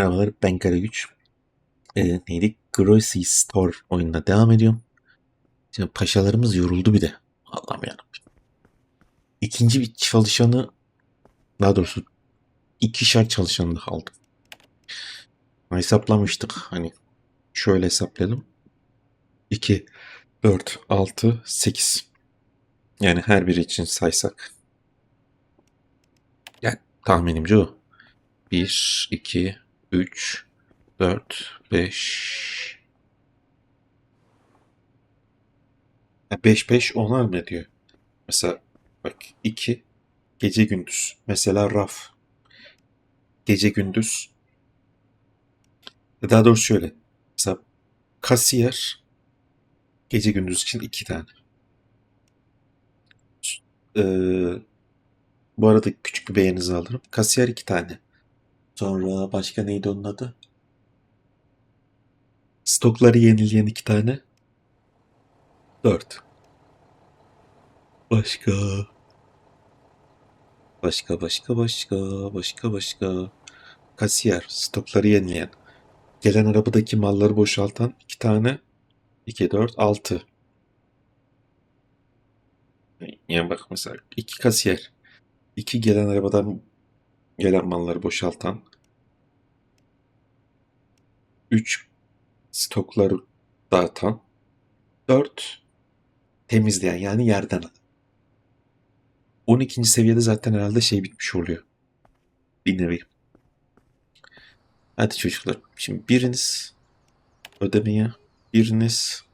Merhabalar ben Karagüç. Ee, neydi? Grocery Store oyununa devam ediyorum. Şimdi paşalarımız yoruldu bir de. Allah'ım yarabbim. İkinci bir çalışanı daha doğrusu ikişer çalışanı da aldım. Hesaplamıştık hani şöyle hesapladım. 2, 4, 6, 8. Yani her biri için saysak. Yani tahminimce o. 1, 2, 3, 4, 5. 5 5 onar mı diyor? Mesela bak 2 gece gündüz. Mesela raf. Gece gündüz. Daha doğrusu şöyle. Mesela kasiyer gece gündüz için 2 tane. Ee, bu arada küçük bir beğeninizi alırım. Kasiyer 2 tane. Sonra başka neydi onun adı? Stokları yenileyen iki tane. Dört. Başka. Başka başka başka başka başka. Kasiyer. Stokları yenileyen. Gelen arabadaki malları boşaltan iki tane. 2, 4, 6. Yani bak mesela iki kasiyer. iki gelen arabadan gelen malları boşaltan. 3 stokları dağıtan. 4 temizleyen yani yerden alan. 12. seviyede zaten herhalde şey bitmiş oluyor. Bir nevi. Hadi çocuklar. Şimdi biriniz ödemeye, biriniz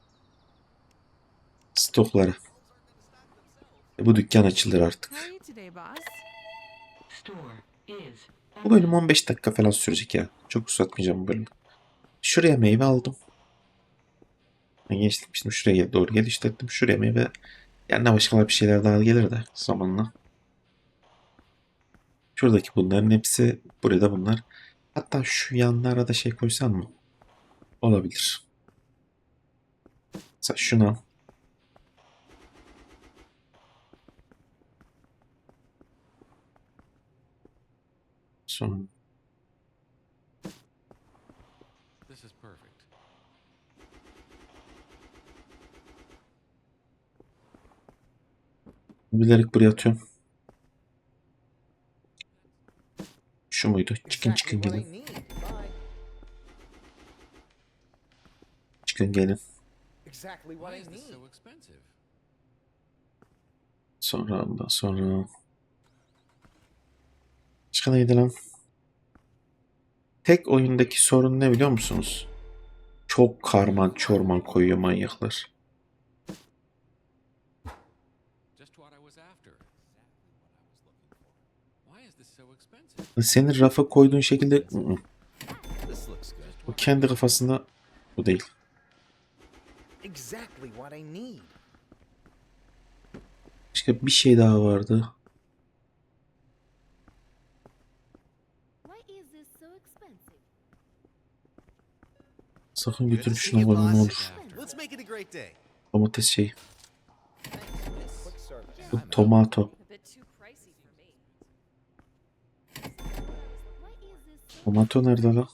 stoklara. E, bu dükkan açılır artık. Bu bölüm 15 dakika falan sürecek ya. Çok uzatmayacağım bu bölümü. Şuraya meyve aldım. Geçtim şimdi şuraya doğru geliştirdim. Şuraya meyve. Yanına başka bir şeyler daha gelir de zamanla. Şuradaki bunların hepsi burada bunlar. Hatta şu yanlara da şey koysam mı? Olabilir. Mesela şunu al. Sonra bilerek buraya atıyorum. Şu muydu? Çıkın çıkın gelin. Çıkın gelin. Sonra ondan sonra. Neydi lan? Tek oyundaki sorun ne biliyor musunuz? Çok karman çorman koyuyor manyaklar. Just what I was after. Why is this so Senin rafa koyduğun şekilde o kendi kafasında bu değil. Exactly what I need. Başka bir şey daha vardı. Why is this so expensive? Sakın götür şunu bana ne olur. Domates şey. Bu tomato. A bit too pricey for me. Why so Tomato nerede lan?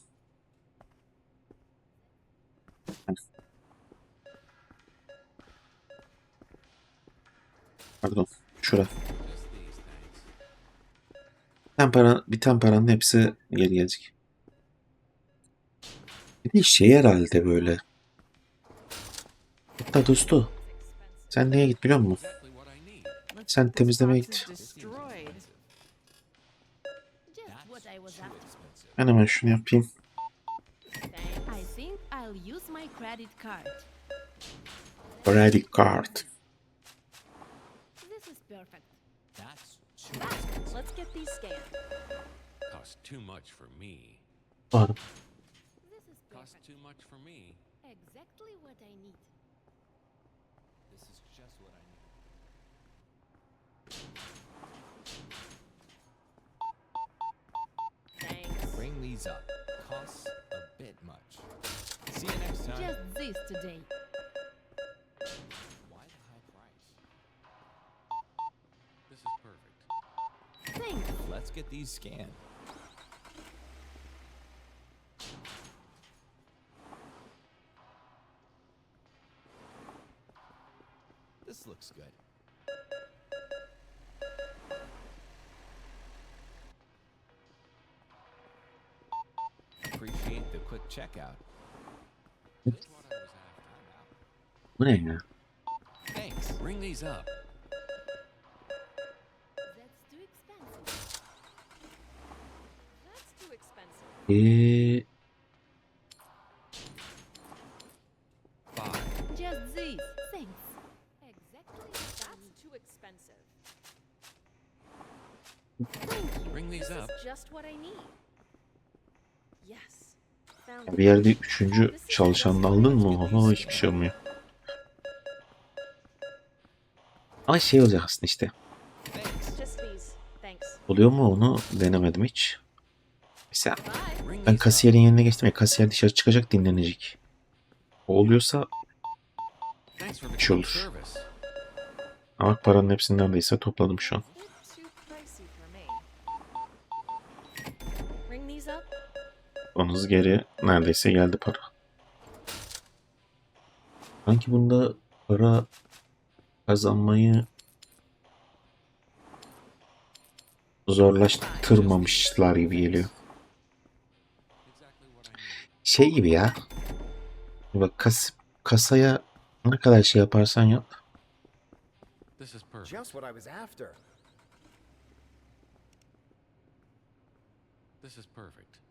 Pardon. Şura. Tempera, bir temperanın hepsi geri gelecek. Bir de şey herhalde böyle. Hatta dostu sen neye git biliyor musun? Sen temizlemeye git. Is destroyed. Just what I was after. Ben hemen şunu yapayım. I think I'll use my credit card. Credit card. This is perfect. That's too expensive. Let's get these scanned. Costs too much for me. Var. This is Costs perfect. too much for me. Exactly what I need. This is just what I need. Up. Costs a bit much. See you next time. Just this today. Why the high price? This is perfect. Thanks. Let's get these scanned. This looks good. Quick checkout. Just what I was after. Bu ne ya? Thanks. Ring these up. That's too expensive. That's too expensive. Eee, bir yerde üçüncü çalışanını aldın mı? Oha hiçbir şey olmuyor. Ama şey olacak aslında işte. Oluyor mu onu denemedim hiç. Mesela ben kasiyerin yerine geçtim ya kasiyer dışarı çıkacak dinlenecek. O oluyorsa Hiç quick olur. ama paranın hepsini neredeyse topladım şu an. Onun geri neredeyse geldi para. Sanki bunda para kazanmayı zorlaştırmamışlar gibi geliyor. Şey gibi ya. Bak kas, kasaya ne kadar şey yaparsan yap. This is perfect. Just what I was after. This is perfect.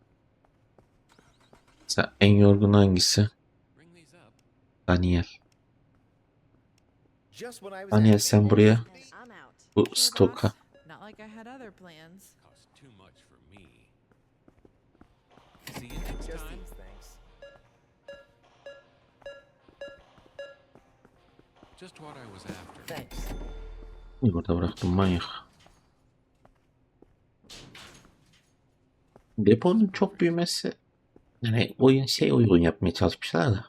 Mesela en yorgun hangisi? Daniel. Daniel sen buraya bu stoka. burada bıraktım manyak. Deponun çok büyümesi yani oyun şey uygun yapmaya çalışmışlar da.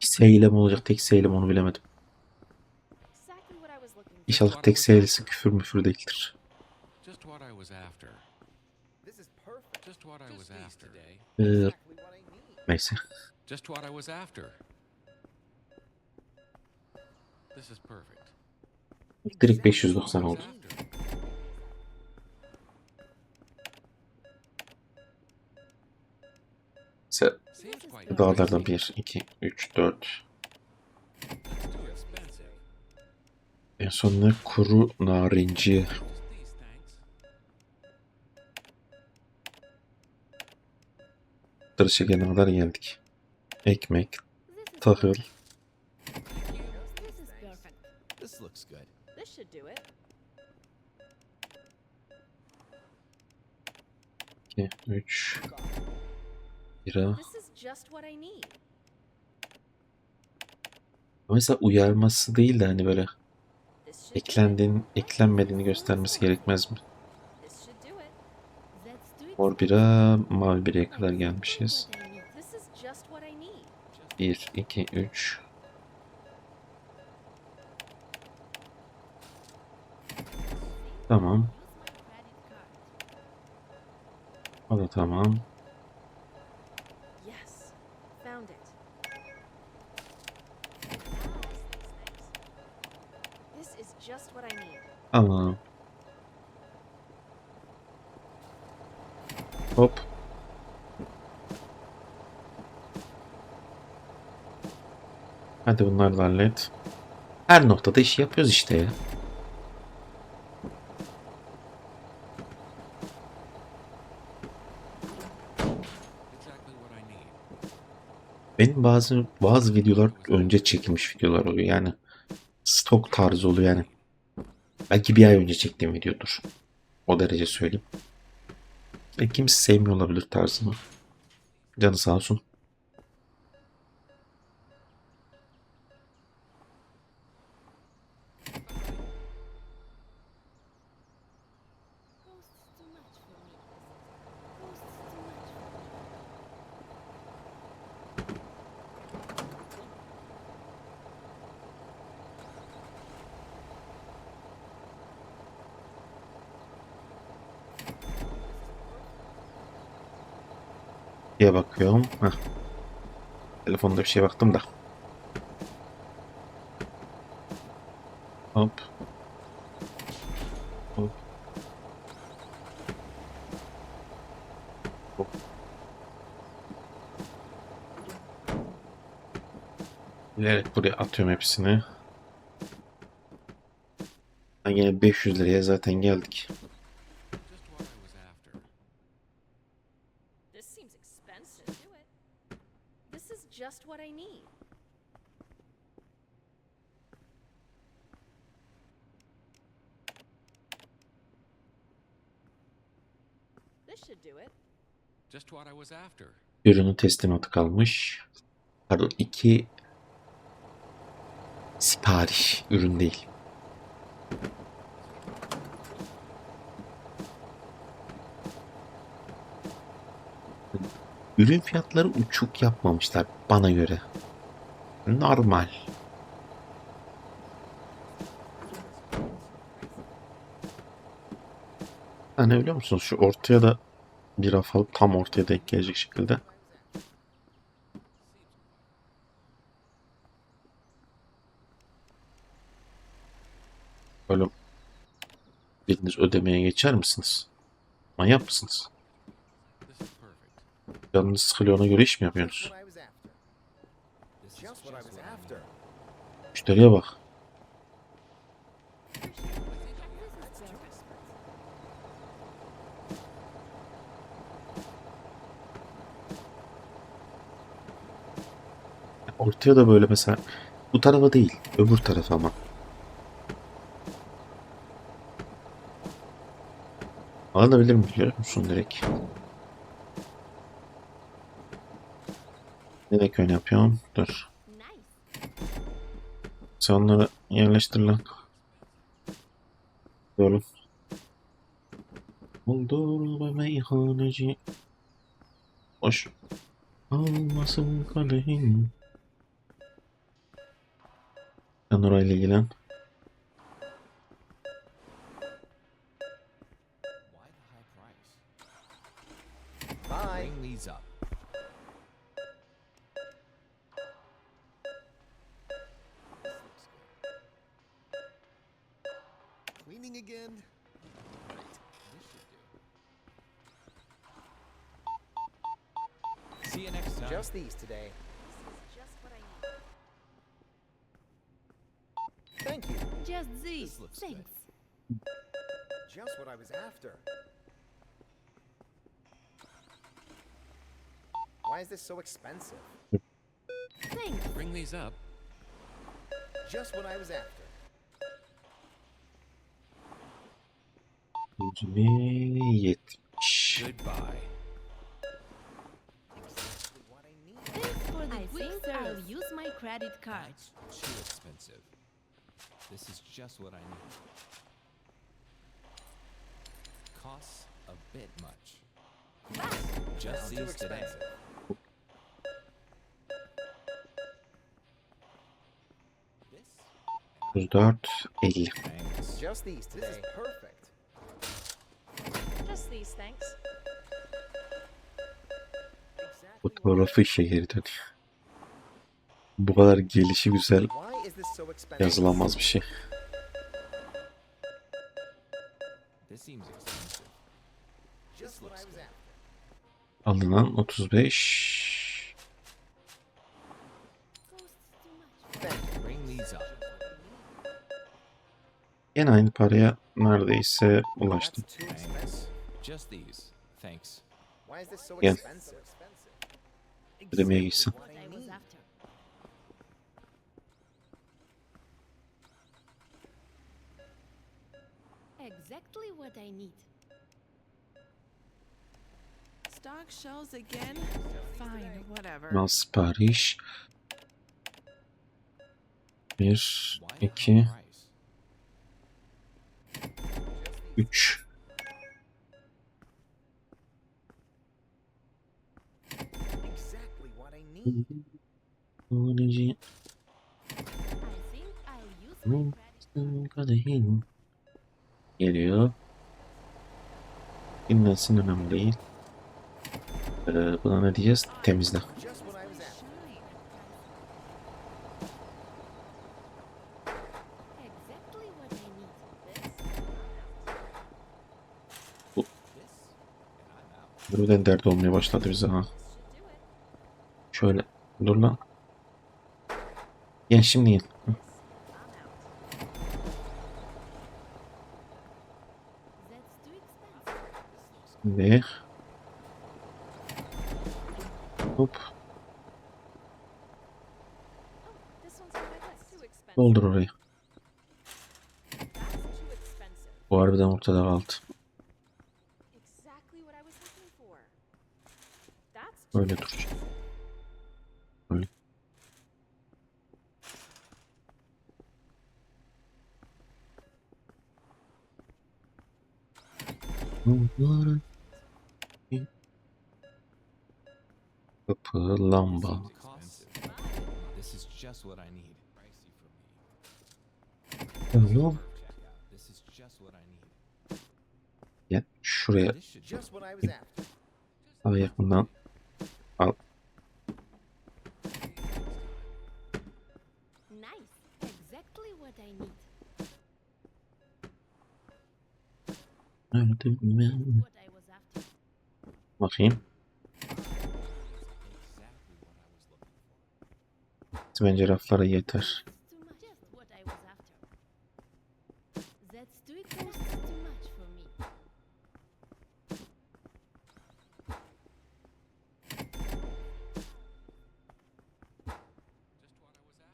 Seylem olacak tek seylem onu bilemedim. İnşallah tek seylesi küfür müfür değildir. Ee, neyse. Just what I was after. This is perfect. Direkt What I 590 was oldu. Mesela pricey. 1, 2, 3, 4. That's too expensive. En son ne? Kuru narinci. Tır şekerine kadar geldik. Ekmek, tahıl. This is Bira. Mesela uyarması değil de hani böyle eklendiğin, eklenmediğini göstermesi gerekmez mi? Mor bira, mavi bireye kadar gelmişiz. This is just what I need. 1, 2, 3. Tamam. O da tamam. Hadi bunları da hallet. Her noktada iş yapıyoruz işte ya. Benim bazı bazı videolar önce çekilmiş videolar oluyor. Yani stok tarzı oluyor yani. Belki bir ay önce çektiğim videodur. O derece söyleyeyim. E, kimse sevmiyor olabilir tarzımı. Canı sağ olsun. Costs too much for me. Costs too much for me. Diye bakıyorum. Heh. Telefonda bir şeye baktım da. Hop. Hop. Hop. Bilerek buraya atıyorum hepsini. Yine 500 liraya zaten geldik. Just what I was after. This seems expensive. Do it. This is just what I need. This should do it. Just what I was after. Ürünün teslimatı kalmış. Pardon iki sipariş ürün değil. Ürün fiyatları uçuk yapmamışlar bana göre. Normal. Hani biliyor musunuz şu ortaya da bir raf alıp tam ortaya denk gelecek şekilde. Böyle biriniz ödemeye geçer misiniz? Manyak mısınız? Canınız sıkılıyor ona göre iş mi yapıyorsunuz? What I was after. This is Just what I was what I after. Müşteriye bak. Ortaya da böyle mesela bu tarafa değil öbür tarafa ama. Alabilir mi biliyor musun direkt? Direkt öyle yapıyorum. Dur. Sen onları yerleştir lan. Oldur be meyhaneci. Hoş. Almasın kadehin. This should do. See you next time. Just these today. Just this. This looks good. Thanks. Just what I was after. Why is this so expensive? Thanks. Bring these up. Just what I was after. Yüzüme yetmiş. Goodbye. Exactly what Thanks for the I quick think service. I'll use my credit card. That's too expensive. This is just what I need. Costs a bit much. Just these today. expensive. This? 34, 50. Just these today. This is perfect. Just these, thanks. Exactly what I Fotoğrafı işe geri dönüyor. Bu kadar gelişi güzel yazılamaz bir şey. Alınan 35. Costs too much. Thank you. Bring these up. Yine aynı paraya neredeyse ulaştım. too Thanks. expensive. Just these. Thanks. Why is this so Yeah. expensive? Ödemeye Exactly gitsin. what What I I was need. after. Exactly what I need. Stock shelves again? Fine, whatever. Mal sipariş. 1, Why the 2, high price? 3. Exactly what I need. Meyhaneci I think I'll use my credit card. kadehin. Geliyor dinlensin önemli değil. Ee, buna ne diyeceğiz? Temizle. Bu. Buradan dert olmaya başladı bize ha. Şöyle dur lan. Gel şimdi. Hı. ver. Hop. Doldur orayı. Bu harbiden ortada kaldı. Böyle duracak. Böyle. Oh, Kapı, lamba. Hello. Ya şuraya. Daha yakından al. Nerede ben? Bakayım. Too much for me.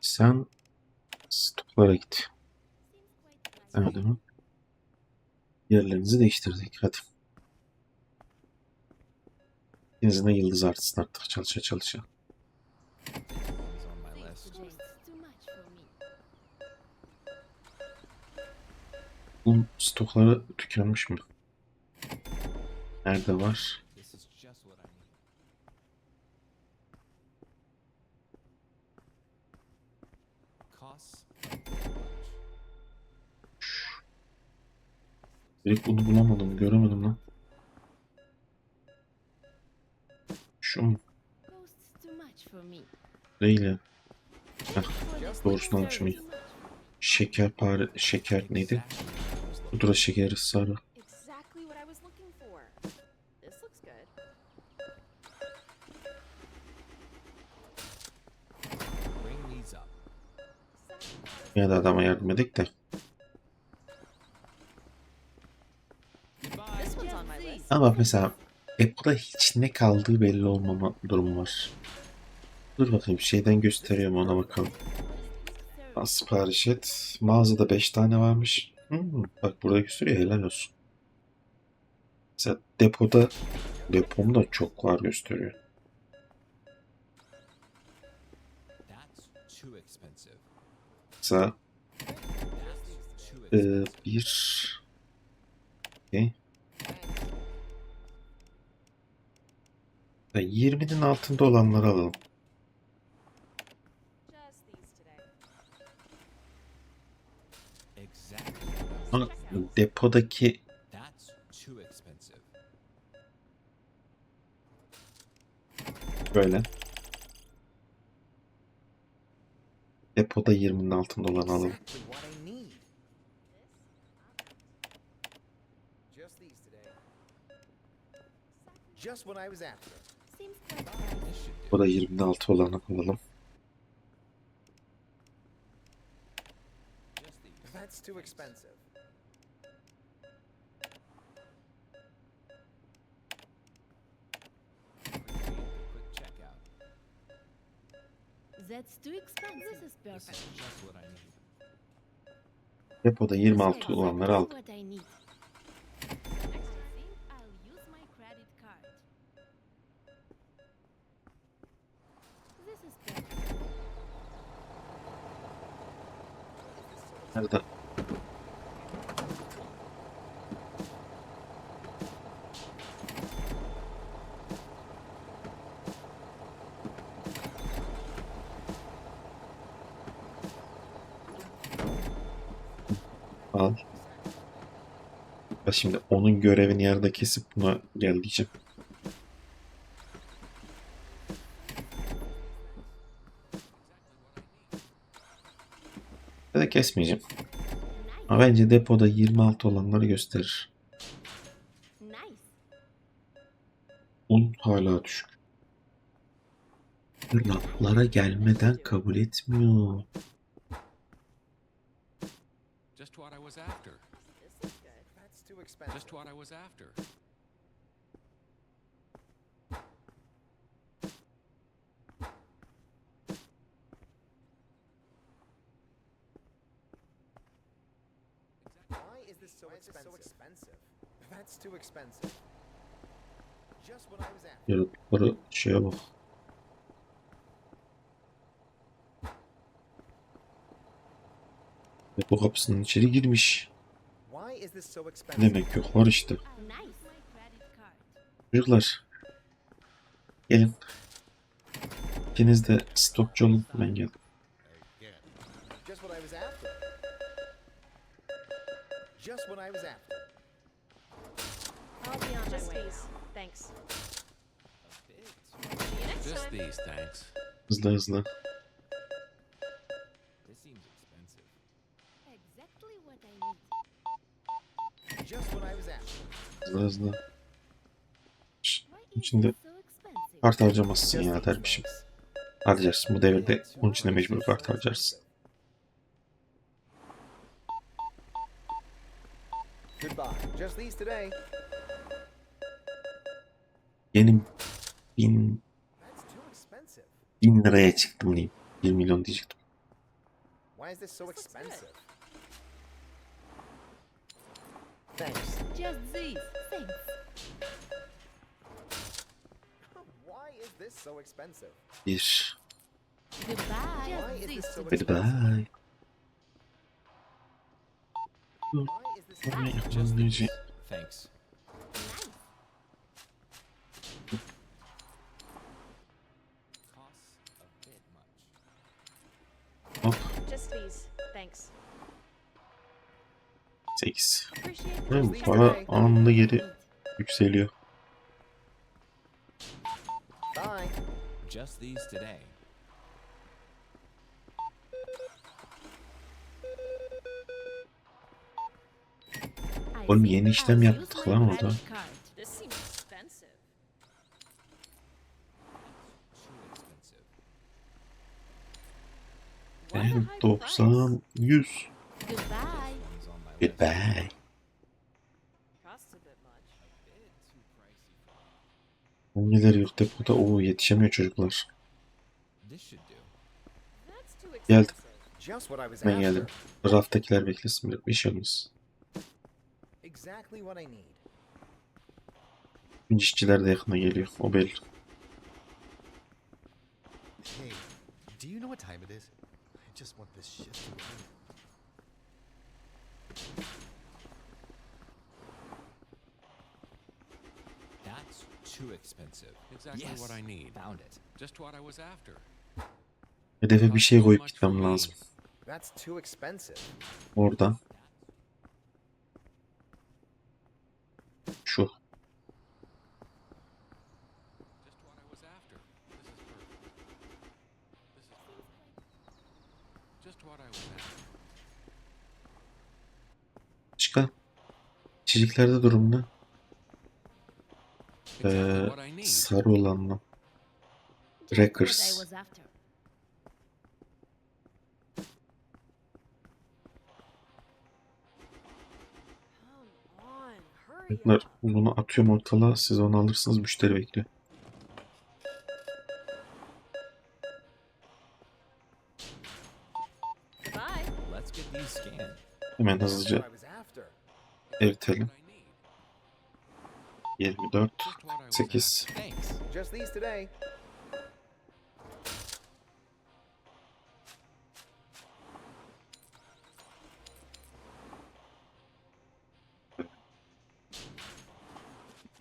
Sen stoklara git. Öyle mi? Yerlerinizi değiştirdik. Hadi. İkinizin yıldız artsın artık çalışa çalışa. Bu stokları tükenmiş mi? Nerede var? Direkt bunu bulamadım. Göremedim lan. Şu mu? For this doğrusunu almışım iyi. Şekerpare, şeker neydi? Pudra şekeri sarı. exactly what I was looking for. This looks good. for. Bring these up. Ya da adama yardım edek de. Ama mesela Apple'da hiç ne kaldığı belli olmama durumu var. Dur bakayım şeyden gösteriyorum ona bakalım. Al, Sipariş et. Mağazada 5 tane varmış. Hmm, bak burada gösteriyor helal olsun. Mesela depoda depomda çok var gösteriyor. Mesela e, bir okay. Ya 20'nin altında olanları alalım. Ama depodaki böyle. Depoda 20'nin altında olanı alalım. Bu da 20'nin altı olanı alalım. That's too expensive. Appreciate the quick checkout. That's too expensive. This is perfect. is just what I need. Depoda This 26 is olanları aldım. what I need. I think I'll use my credit card. This is perfect. Nerede? Al. Ya şimdi onun görevini yerde kesip buna gel diyeceğim. Ya da kesmeyeceğim. Ama bence depoda 26 olanları gösterir. Un hala düşük. Laflara gelmeden kabul etmiyor. Just what I was after. Too expensive. Just what I was after. Why is this so expensive? That's too expensive. Just what I was after. Yaratıkları şeye bak. Depo kapısının içeri girmiş. Why is this so Ne demek yok var işte. Çocuklar. Gelin. İkiniz de stokçu olun. Ben geldim. Just what I was after. Just what I was after. I'll be on my way. Thanks. A bit too. See you next Just time. these, thanks. Hızlı hızlı. Hızlı hızlı. İçinde kart harcamazsın ya dermişim. Harcarsın. Bu devirde onun için de mecbur kart harcarsın. Benim bin, bin liraya çıktım diyeyim. 1 milyon diyecektim. Why is this so expensive? Thanks. Just this. Thanks. Why is this so expensive? Bir. Goodbye. Why is Just this this. so Bye expensive? bye. Why is this so Bye. expensive? Just Anneciğim. these. Thanks. Nice. Costs a bit much. Hop. Just these. Thanks. 8. Değil mi? Para anında geri yükseliyor. Bye. Just these today. I Oğlum yeni işlem yaptık lan orada. Ben high 90, 100. Goodbye. Goodbye. Hangileri yok depoda? Oo yetişemiyor çocuklar. Geldim. Ben geldim. Raftakiler beklesin bir, bir şey. İşçiler de yakına geliyor. O belli. Hey, do you know what time it is? I just want this shit to end. That's too expensive. Exactly yes, what I need. Found it. Just what I was after. Hedefe bir şey koyup gitmem lazım. That's too expensive. Oradan. Şu. Just what I was Come on, hurry Çocuklar up. bunu atıyorum ortalığa. Siz onu alırsınız. Müşteri bekliyor. Hemen hızlıca eritelim. What I need. 24, Just what I was 8. after. Thanks. Just these today.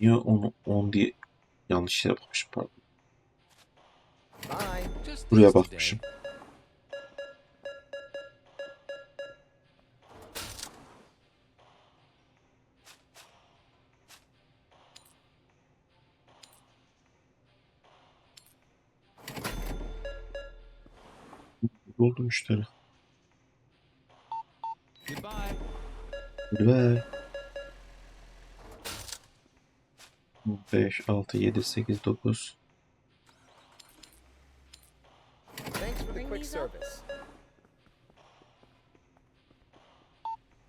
Niye onu 10 diye yanlış şey yapmışım pardon. Bye. Just Buraya bakmışım. Oldu müşteri. Goodbye. Ve 5, 6, 7, 8, 9. Thanks for the Bring quick these up. service.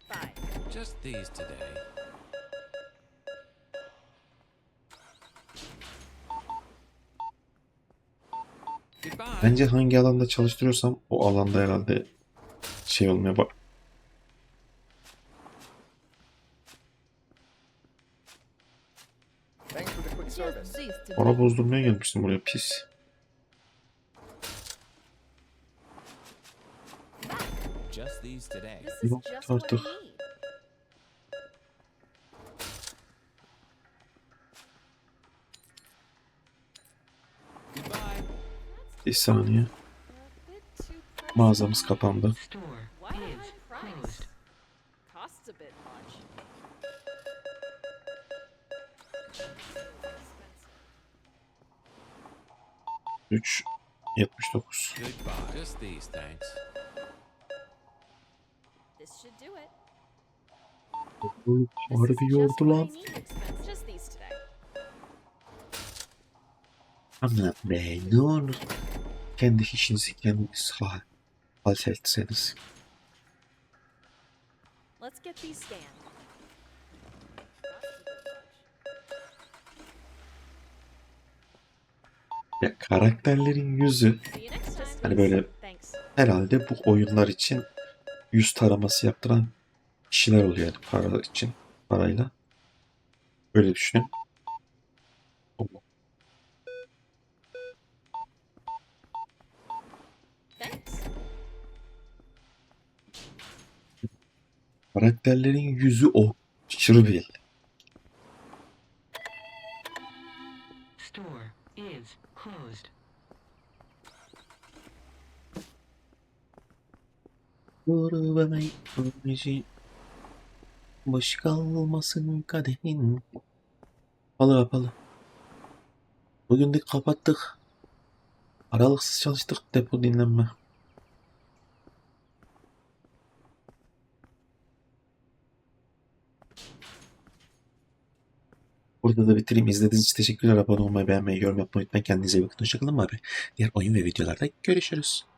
Five. Just these today. Goodbye. Bence hangi alanda çalıştırıyorsam o alanda herhalde şey olmaya bak. Para bozdurmaya gelmiştim buraya pis. Yok artık. These, thanks. This should do it. This Harbi yordu lan. need expense. Just these Kendi işinizi kendiniz hal halsetseniz. Let's get these scanned. Ya karakterlerin yüzü hani böyle herhalde bu oyunlar için yüz taraması yaptıran kişiler oluyor yani para için parayla. Öyle düşünün. Karakterlerin yüzü o. Aşırı belli. Store is closed. Vay anneci, Boş kalmasın kadehin. Kapalı. Bugün de kapattık. Aralıksız çalıştık depo dinlenme. Burada da bitireyim. İzlediğiniz için teşekkürler. Abone olmayı, beğenmeyi, yorum yapmayı unutmayın. Kendinize iyi bakın. Hoşçakalın. Bay. Diğer oyun ve videolarda görüşürüz.